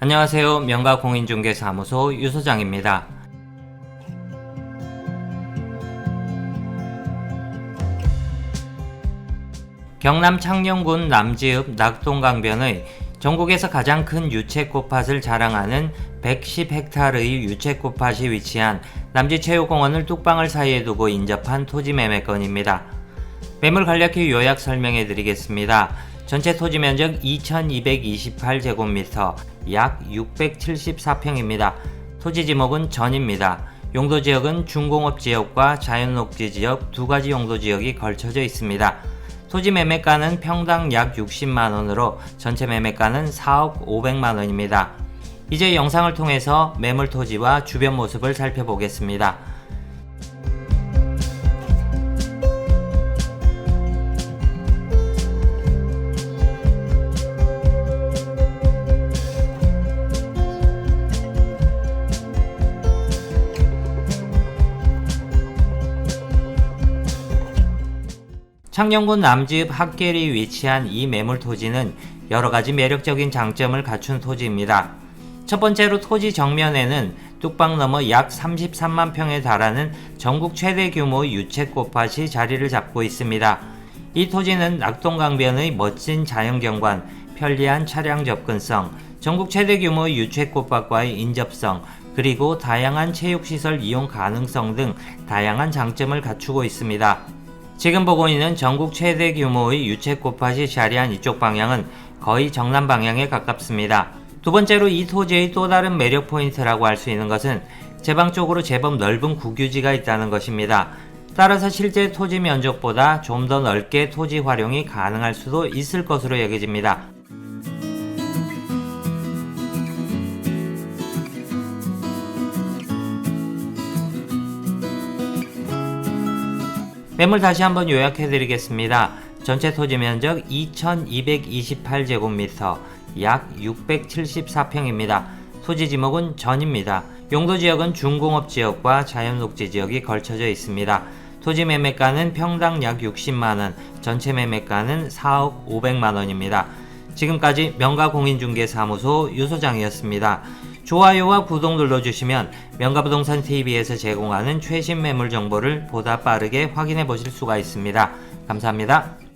안녕하세요. 명가공인중개사무소 유소장입니다. 경남 창녕군 남지읍 낙동강변의 전국에서 가장 큰 유채꽃밭을 자랑하는 110헥타르의 유채꽃밭이 위치한 남지체육공원을 뚝방을 사이에 두고 인접한 토지 매매건입니다. 매물 간략히 요약 설명해 드리겠습니다. 전체 토지 면적 2228제곱미터, 약 674평입니다. 토지 지목은 전입니다. 용도 지역은 중공업 지역과 자연녹지 지역 두 가지 용도 지역이 걸쳐져 있습니다. 토지 매매가는 평당 약 60만원으로 전체 매매가는 4억 500만원입니다. 이제 영상을 통해서 매물 토지와 주변 모습을 살펴보겠습니다. 창녕군 남지읍 학계리 위치한 이 매물 토지는 여러 가지 매력적인 장점을 갖춘 토지입니다. 첫 번째로 토지 정면에는 뚝방 넘어 약 33만 평에 달하는 전국 최대 규모의 유채꽃밭이 자리를 잡고 있습니다. 이 토지는 낙동강변의 멋진 자연경관, 편리한 차량 접근성, 전국 최대 규모의 유채꽃밭과의 인접성, 그리고 다양한 체육시설 이용 가능성 등 다양한 장점을 갖추고 있습니다. 지금 보고 있는 전국 최대 규모의 유채꽃밭이 자리한 이쪽 방향은 거의 정남 방향에 가깝습니다. 두 번째로 이 토지의 또 다른 매력 포인트라고 할 수 있는 것은 제방 쪽으로 제법 넓은 국유지가 있다는 것입니다. 따라서 실제 토지 면적보다 좀 더 넓게 토지 활용이 가능할 수도 있을 것으로 여겨집니다. 매물 다시 한번 요약해 드리겠습니다. 전체 토지 면적 2228제곱미터, 약 674평입니다. 토지 지목은 전입니다. 용도 지역은 중공업 지역과 자연 녹지 지역이 걸쳐져 있습니다. 토지 매매가는 평당 약 60만원, 전체 매매가는 4억 500만원입니다. 지금까지 명가공인중개사무소 유소장이었습니다. 좋아요와 구독 눌러주시면 명가부동산 TV에서 제공하는 최신 매물 정보를 보다 빠르게 확인해 보실 수가 있습니다. 감사합니다.